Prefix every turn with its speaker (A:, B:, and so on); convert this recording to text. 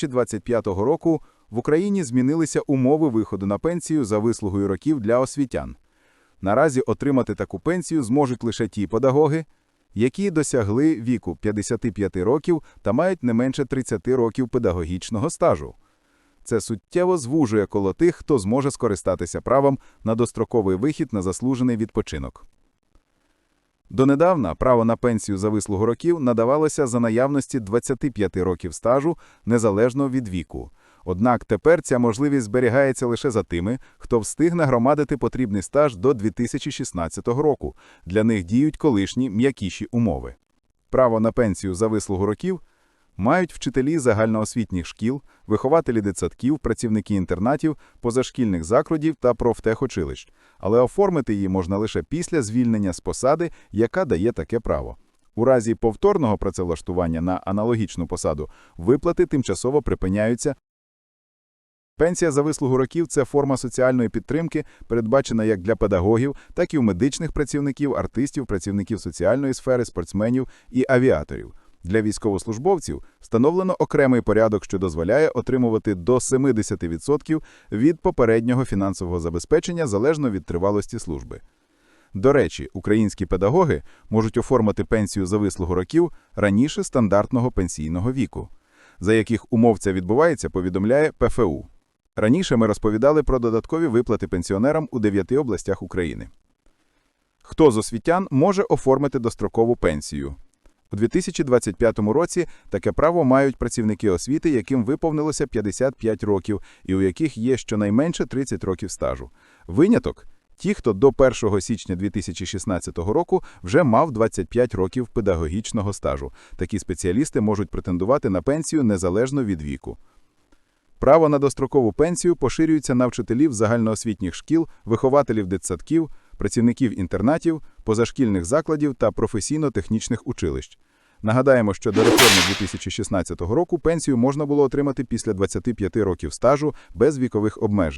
A: 2025 року в Україні змінилися умови виходу на пенсію за вислугою років для освітян. Наразі отримати таку пенсію зможуть лише ті педагоги, які досягли віку 55 років та мають не менше 30 років педагогічного стажу. Це суттєво звужує коло тих, хто зможе скористатися правом на достроковий вихід на заслужений відпочинок. Донедавна право на пенсію за вислугу років надавалося за наявності 25 років стажу незалежно від віку. Однак тепер ця можливість зберігається лише за тими, хто встиг нагромадити потрібний стаж до 2016 року. Для них діють колишні м'якіші умови. Право на пенсію за вислугу років мають вчителі загальноосвітніх шкіл, вихователі дитсадків, працівники інтернатів, позашкільних закладів та профтехучилищ, але оформити її можна лише після звільнення з посади, яка дає таке право. У разі повторного працевлаштування на аналогічну посаду виплати тимчасово припиняються. Пенсія за вислугу років – це форма соціальної підтримки, передбачена як для педагогів, так і у медичних працівників, артистів, працівників соціальної сфери, спортсменів і авіаторів. Для військовослужбовців встановлено окремий порядок, що дозволяє отримувати до 70% від попереднього фінансового забезпечення залежно від тривалості служби. До речі, українські педагоги можуть оформити пенсію за вислугу років раніше стандартного пенсійного віку. За яких умов це відбувається, повідомляє ПФУ. Раніше ми розповідали про додаткові виплати пенсіонерам у дев'яти областях України. Хто з освітян може оформити дострокову пенсію? У 2025 році таке право мають працівники освіти, яким виповнилося 55 років і у яких є щонайменше 30 років стажу. Виняток – ті, хто до 1 січня 2016 року вже мав 25 років педагогічного стажу. Такі спеціалісти можуть претендувати на пенсію незалежно від віку. Право на дострокову пенсію поширюється на вчителів загальноосвітніх шкіл, вихователів дитсадків, працівників інтернатів, позашкільних закладів та професійно-технічних училищ. Нагадаємо, що до реформи 2016 року пенсію можна було отримати після 25 років стажу без вікових обмежень.